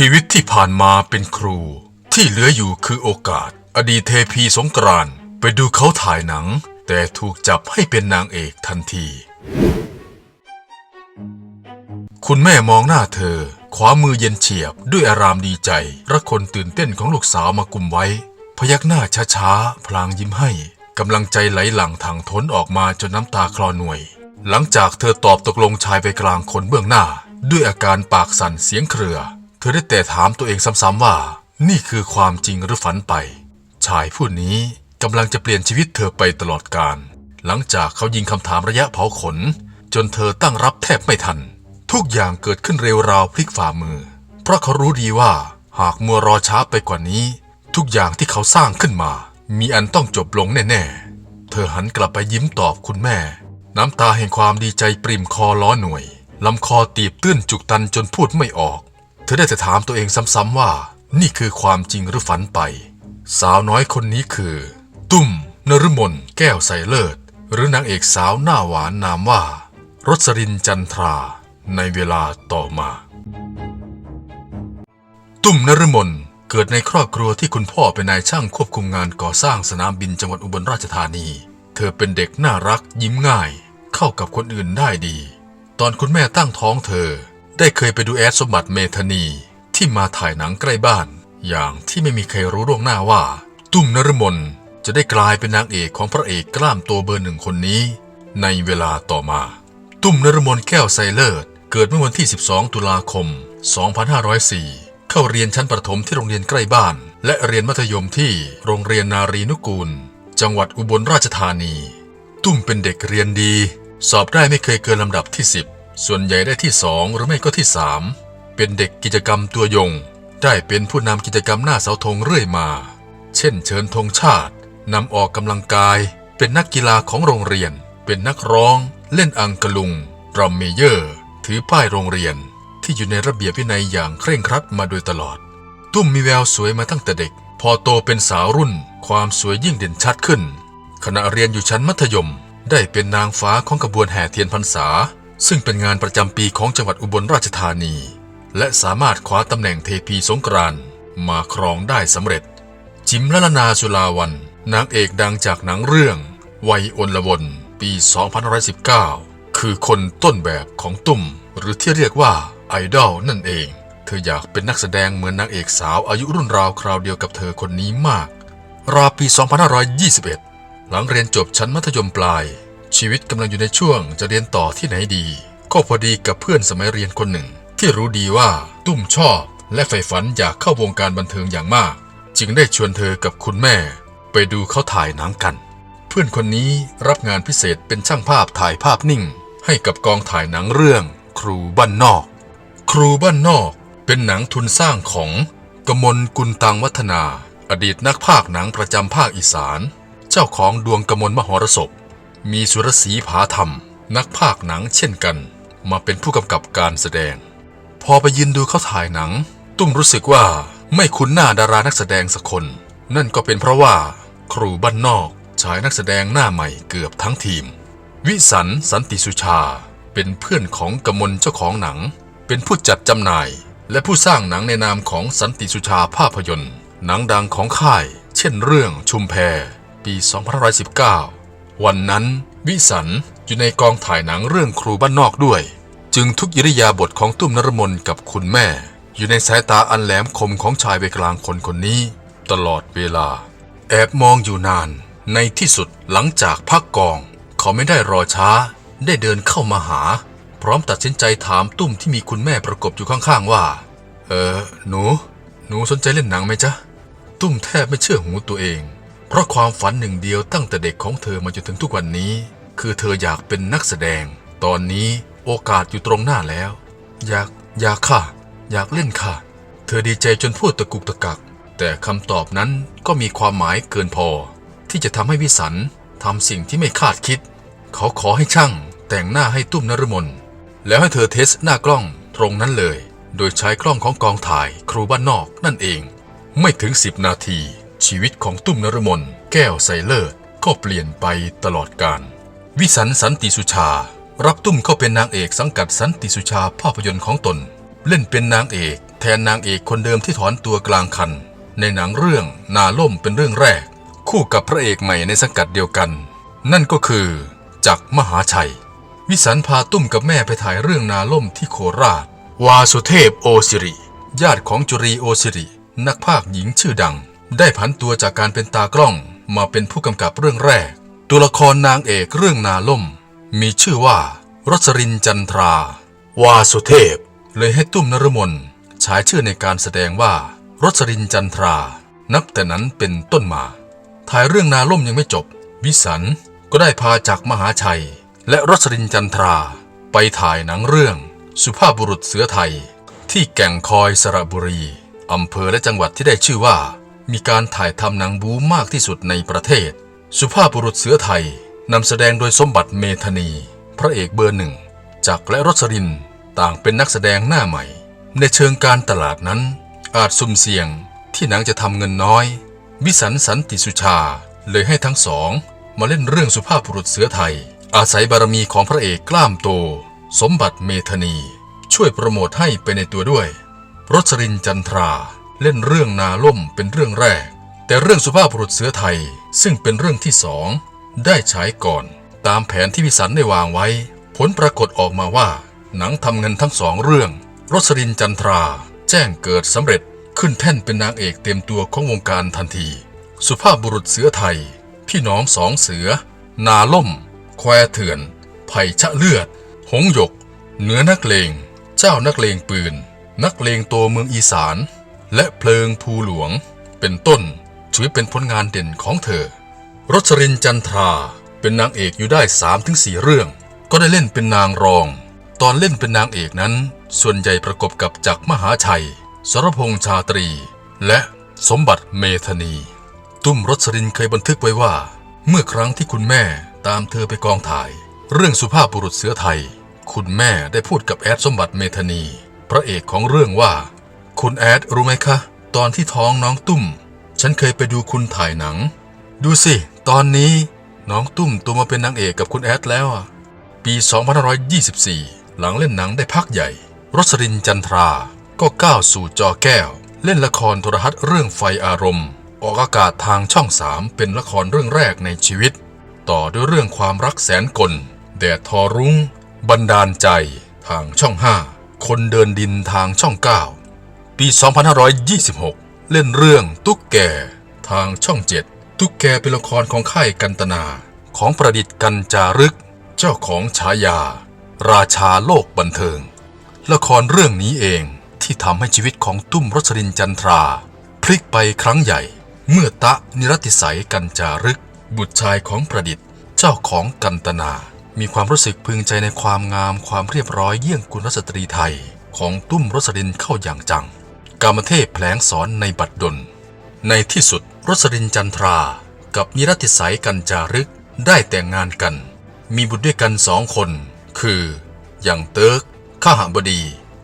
ชีวิตที่ผ่านมาเป็นครู ที่เหลืออยู่คือโอกาส อดีตเทพีสงกรานต์ไปดูเขาถ่ายหนัง แต่ถูกจับให้เป็นนางเอกทันที คุณแม่มองหน้าเธอขวามือเย็นเฉียบด้วยอารามดีใจระคนตื่นเต้นของลูกสาวมากุมไว้ พยักหน้าช้าๆ พลางยิ้มให้กำลังใจไหลหลั่งทางท้นออกมาจนน้ำตาคลอหน่วย หลังจากเธอตอบตกลงชายไปกลางคนเบื้องหน้า ด้วยอาการปากสั่นเสียงเครือ เธอได้แต่ถามตัวเองซ้ำๆว่า นี่คือความจริงหรือฝันไป ชายผู้นี้กำลังจะเปลี่ยนชีวิตเธอไปตลอดกาลหลังจากเขายิงคำถามระยะเผาขน จนเธอตั้งรับแทบไม่ทัน ทุกอย่างเกิดขึ้นเร็วราวพลิกฝ่ามือ เพราะเขารู้ดีว่าหากมัวรอช้าไปกว่านี้ ทุกอย่างที่เขาสร้างขึ้นมา มีอันต้องจบลงแน่ๆ เธอหันกลับไปยิ้มตอบคุณแม่ น้ำตาแห่งความดีใจปริ่มคอล้อหน่วยลำคอตีบตื้นจุกตันจนพูดไม่ออก เธอได้แต่ถามตัวเองซ้ำๆว่า นี่คือความจริงหรือฝันไป สาวน้อยคนนี้คือ ตุ้มนฤมลแก้วใสเลิศ หรือนางเอกสาวหน้าหวานนามว่า รสรินจันทรา ในเวลาต่อมา ตุ้มนฤมลเกิดในครอบครัวที่คุณพ่อเป็นนายช่างควบคุมงานก่อสร้างสนามบินจังหวัดอุบลราชธานี เธอเป็นเด็กน่ารักยิ้มง่าย เข้ากับคนอื่นได้ดี ตอนคุณแม่ตั้งท้องเธอ ได้เคยไปดูแอดสมบัติเมธานีที่มาถ่ายหนังใกล้บ้าน อย่างที่ไม่มีใครรู้ล่วงหน้าว่า ตุ้มนฤมลจะได้กลายเป็นนางเอกของพระเอกกล้ามตัวเบอร์หนึ่งคนนี้ ในเวลาต่อมา ตุ้มนฤมลแก้วไซเลิศเกิดเมื่อวันที่ 12 ตุลาคม 2504 เข้าเรียนชั้นประถมที่โรงเรียนใกล้บ้าน และเรียนมัธยมที่โรงเรียนนารีนุกูล จังหวัดอุบลราชธานี ตุ้มเป็นเด็กเรียนดี สอบได้ไม่เคยเกินลำดับที่ 10 ส่วนใหญ่ได้ที่2หรือไม่ก็ที่3เป็นเด็กกิจกรรมตัวยง ได้เป็นผู้นำกิจกรรมหน้าเสาธงเรื่อยมา เช่น เชิญธงชาตินำออกกำลังกาย เป็นนักกีฬาของโรงเรียน เป็นนักร้อง เล่นอังกะลุงรำเมเยอร์ ถือป้ายโรงเรียน ที่อยู่ในระเบียบวินัยอย่างเคร่งครัดมาโดยตลอด ตุ้มมีแววสวยมาตั้งแต่เด็ก พอโตเป็นสาวรุ่น ความสวยยิ่งเด่นชัดขึ้น ขณะเรียนอยู่ชั้นมัธยม ได้เป็นนางฟ้าของขบวนแห่เทียนพรรษา ซึ่งเป็นงานประจำปีของจังหวัดอุบลราชธานี และสามารถคว้าตำแหน่งเทพีสงกรานมาครองได้สำเร็จ จิมละลนาสุลาวันนางเอกดังจากหนังเรื่อง วัยอนละวนปี 2519 คือคนต้นแบบของตุ้ม หรือที่เรียกว่าไอดอลนั่นเอง เธออยากเป็นนักแสดงเหมือนนางเอกสาวอายุรุ่นราวคราวเดียวกับเธอคนนี้มาก ราวปี 2521 หลังเรียนจบชั้นมัธยมปลาย ชีวิตกำลังอยู่ในช่วงจะเรียนต่อที่ไหนดี ก็พอดีกับเพื่อนสมัยเรียนคนหนึ่ง ที่รู้ดีว่าตุ้มชอบ และใฝ่ฝันอยากเข้าวงการบันเทิงอย่างมาก จึงได้ชวนเธอกับคุณแม่ ไปดูเขาถ่ายหนังกัน เพื่อนคนนี้รับงานพิเศษเป็นช่างภาพถ่ายภาพนิ่ง ให้กับกองถ่ายหนังเรื่อง ครูบ้านนอก ครูบ้านนอกเป็นหนังทุนสร้างของกมลกุลตังวัฒนา อดีตนักภาคหนังประจำภาคอีสาน เจ้าของดวงกมลมหรสพ มีสุรศรีผาธรรม นักภาคหนังเช่นกัน มาเป็นผู้กำกับการแสดง พอไปยืนดูเขาถ่ายหนัง ตุ้มรู้สึกว่าไม่คุ้นหน้าดารานักแสดงสักคน นั่นก็เป็นเพราะว่า ครูบ้านนอกฉายนักแสดงหน้าใหม่เกือบทั้งทีม วิสันสันติสุชา เป็นเพื่อนของกมลเจ้าของหนัง เป็นผู้จัดจำหน่าย และผู้สร้างหนังในนามของสันติสุชาภาพยนตร์ หนังดังของค่าย เช่นเรื่องชุมแพปี 2519 วันนั้นวิสันอยู่ในกองถ่ายหนังเรื่องครูบ้านนอกด้วย จึงทุกอิริยาบถของตุ้มนรมนกับคุณแม่ อยู่ในสายตาอันแหลมคมของชายวัยกลางคนคนนี้ ตลอดเวลา แอบมองอยู่นาน ในที่สุดหลังจากพักกอง เขาไม่ได้รอช้า ได้เดินเข้ามาหา พร้อมตัดสินใจถามตุ้มที่มีคุณแม่ประกบอยู่ข้างๆว่า เออหนู หนูสนใจเล่นหนังไหมจ๊ะ ตุ้มแทบไม่เชื่อหูตัวเอง เพราะความฝันหนึ่งเดียวตั้งแต่เด็กของเธอมาจนถึงทุกวันนี้ คือเธออยากเป็นนักแสดง ตอนนี้โอกาสอยู่ตรงหน้าแล้ว อยากอยากค่ะ อยากเล่นค่ะ เธอดีใจจนพูดตะกุกตะกัก แต่คำตอบนั้นก็มีความหมายเกินพอ ที่จะทำให้วิสันทำสิ่งที่ไม่คาดคิด เขาขอให้ช่าง แต่งหน้าให้ตุ้มนรมนแล้วให้เธอเทสหน้ากล้องตรงนั้นเลย โดยใช้กล้องของกองถ่ายครูบ้านนอกนั่นเอง ไม่ถึง 10 นาที ชีวิตของตุ้มนรมนแก้วใสเลิศก็เปลี่ยนไปตลอดกาลวิสันสันติสุชา รับตุ้มเข้าเป็นนางเอกสังกัดสันติสุชาภาพยนตร์ของตน เล่นเป็นนางเอกแทนนางเอกคนเดิมที่ถอนตัวกลางคัน ในหนังเรื่องนาล่มเป็นเรื่องแรก คู่กับพระเอกใหม่ในสังกัดเดียวกัน นั่นก็คือจักมหาชัย วิสันพาตุ้มกับแม่ไปถ่ายเรื่องนาล่มที่โคราช วาสุเทพโอสิริ ญาติของจุรีโอสิริ นักพากย์หญิงชื่อดัง ได้ผันตัวจากการเป็นตากล้องมาเป็นผู้กำกับเรื่องแรก ตัวละครนางเอกเรื่องนาล่ม มีชื่อว่ารสรินจันทรา วาสุเทพ เลยให้ตุ้มนรมนฉายชื่อในการแสดงว่ารสรินจันทรา นับแต่นั้นเป็นต้นมา ถ่ายเรื่องนาล่มยังไม่จบ วิสันก็ได้พาจากรมหาชัย และรสรินจันทรา ไปถ่ายหนังเรื่อง สุภาพบุรุษเสือไทย ที่แก่งคอยสระบุรีอำเภอและจังหวัดที่ได้ชื่อว่า มีการถ่ายทำหนังบูมากที่สุดในประเทศ สุภาพบุรุษเสือไทยนำแสดงโดยสมบัติเมธานี พระเอกเบอร์หนึ่งจากและรสรินต่างเป็นนักแสดงหน้าใหม่ ในเชิงการตลาดนั้น อาจสุ่มเสี่ยงที่หนังจะทำเงินน้อย วิสันสันติสุชา เลยให้ทั้งสอง มาเล่นเรื่องสุภาพบุรุษเสือไทย อาศัยบารมีของพระเอกกล้ามโต สมบัติเมธานี ช่วยโปรโมทให้ไปในตัวด้วย รสรินจันทรา เล่นเรื่องนาล่มเป็นเรื่องแรก แต่เรื่องสุภาพบุรุษเสือไทยซึ่งเป็นเรื่องที่สองได้ฉายก่อน ตามแผนที่วิสันได้วางไว้ ผลปรากฏออกมาว่า หนังทำเงินทั้งสองเรื่อง รสรินจันทรา แจ้งเกิดสำเร็จขึ้นแท่นเป็นนางเอกเต็มตัวของวงการทันที สุภาพบุรุษเสือไทย พี่น้องสองเสือ นาล่ม แควเถื่อน ไผ่ชะเลือด หงหยก เหนือนักเลง เจ้านักเลงปืน นักเลงโตเมืองอีสาน และเพลิงภูหลวง เป็นต้นถือเป็นผลงานเด่นของเธอ รสรินจันทราเป็นนางเอกอยู่ได้ 3-4 เรื่อง ก็ได้เล่นเป็นนางรอง ตอนเล่นเป็นนางเอกนั้น ส่วนใหญ่ประกบกับจักรมหาชัย สรพงษ์ชาตรี และสมบัติเมธนี ตุ้มรสรินเคยบันทึกไว้ว่า เมื่อครั้งที่คุณแม่ตามเธอไปกองถ่าย เรื่องสุภาพบุรุษเสือไทย คุณแม่ได้พูดกับแอดสมบัติเมธนี พระเอกของเรื่องว่า คุณแอดรู้ไหมคะ ตอนที่ท้องน้องตุ้ม ฉันเคยไปดูคุณถ่ายหนัง ดูสิ ตอนนี้น้องตุ้มตัวมาเป็นนางเอกกับคุณแอดแล้วอะปี 2524 หลังเล่นหนังได้พักใหญ่ รสรินจันทรา ก็ก้าวสู่จอแก้ว เล่นละครโทรทัศน์เรื่องไฟอารมณ์ ออกอากาศทางช่องสามเป็นละครเรื่องแรกในชีวิต ต่อด้วยเรื่องความรักแสนกล แดดทอรุง้ง บันดาลใจ ทางช่องห้าคนเดินดินทางช่องเก้า ปี 2526 เล่นเรื่องตุ๊กแกทางช่องเจ็ดตุ๊กแกเป็นละครของค่ายกันตนา ของประดิษฐ์กันจารึก เจ้าของฉายา ราชาโลกบันเทิง ละครเรื่องนี้เองที่ทำให้ชีวิตของตุ้มรสรินจันทรา พลิกไปครั้งใหญ่ เมื่อตะนิรติสัยกันจารึก บุตรชายของประดิษฐ์ เจ้าของกันตนา มีความรู้สึกพึงใจในความงามความเรียบร้อยเยี่ยงกุลสตรีไทย ของตุ้มรสรินเข้าอย่างจัง กามเทพแผลงสอนในบัดดล ในที่สุดรสรินจันทรา กับนิรติสัยกันจารึกได้แต่งงานกัน มีบุตรด้วยกันสองคน คืออย่างเติร์กข้าหบดี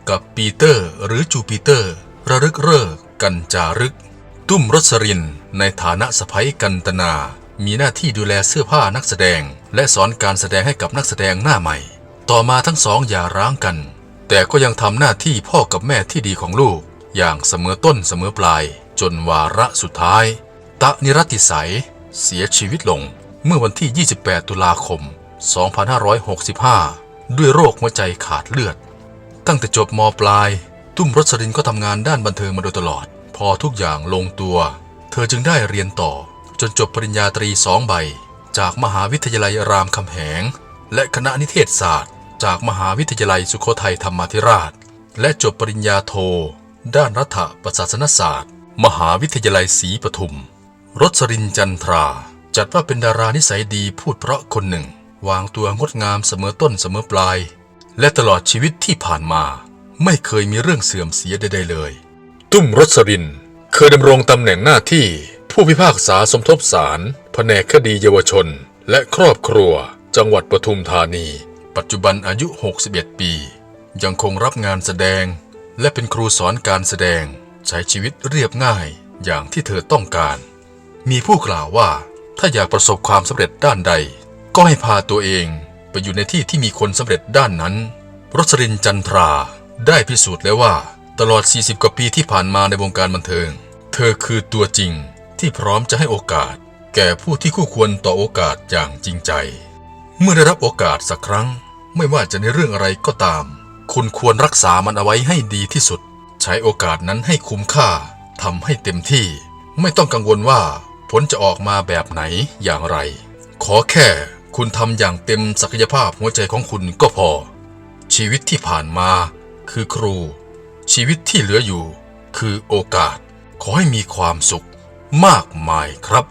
กับปีเตอร์หรือจูปิเตอร์ ระลึกเริกกันจารึก ตุ้มรสรินในฐานะสะพ้ยกันตนา มีหน้าที่ดูแลเสื้อผ้านักแสดง และสอนการแสดงให้กับนักแสดงหน้าใหม่ ต่อมาทั้งสองอย่าร้างกัน แต่ก็ยังทำหน้าที่พ่อกับแม่ที่ดีของลูก อย่างเสมอต้นเสมอปลายจนวาระสุดท้าย ตะนิรติสัย เสียชีวิตลงเมื่อวันที่ 28 ตุลาคม 2565 ด้วยโรคหัวใจขาดเลือด ตั้งแต่จบมปลาย ตุ้มรสรินก็ทำงานด้านบันเทิงมาโดยตลอด พอทุกอย่างลงตัว เธอจึงได้เรียนต่อ จนจบปริญญาตรีสองใบ จากมหาวิทยาลัยรามคำแหง และคณะนิเทศศาสตร์ จากมหาวิทยาลัยสุโขทัยธรรมาธิราช และจบปริญญาโท ด้านรัฐประศาสนศาสตร์ มหาวิทยาลัยศรีปทุม รสรินจันทรา จัดว่าเป็นดารานิสัยดีพูดเพราะคนหนึ่ง วางตัวงดงามเสมอต้นเสมอปลาย และตลอดชีวิตที่ผ่านมา ไม่เคยมีเรื่องเสื่อมเสียใดๆเลย ตุ้มรสรินเคยดำรงตำแหน่งหน้าที่ ผู้พิพากษาสมทบศาลแผนกคดีเยาวชน และครอบครัว จังหวัดปทุมธานี ปัจจุบันอายุ 61 ปี ยังคงรับงานแสดง และเป็นครูสอนการแสดงใช้ชีวิตเรียบง่ายอย่างที่เธอต้องการ มีผู้กล่าวว่าถ้าอยากประสบความสำเร็จด้านใด ก็ให้พาตัวเองไปอยู่ในที่ที่มีคนสำเร็จด้านนั้นรสรินจันทรา ได้พิสูจน์แล้วว่า ตลอด 40 กว่าปีที่ผ่านมาในวงการบันเทิง เธอคือตัวจริงที่พร้อมจะให้โอกาส แก่ผู้ที่คู่ควรต่อโอกาสอย่างจริงใจ เมื่อได้รับโอกาสสักครั้ง ไม่ว่าจะในเรื่องอะไรก็ตาม คุณควรรักษามันเอาไว้ให้ดีที่สุด ใช้โอกาสนั้นให้คุ้มค่าทำให้เต็มที่ ไม่ต้องกังวลว่าผลจะออกมาแบบไหนอย่างไร ขอแค่คุณทำอย่างเต็มศักยภาพหัวใจของคุณก็พอ ชีวิตที่ผ่านมาคือครู ชีวิตที่เหลืออยู่คือโอกาส ขอให้มีความสุขมากมายครับ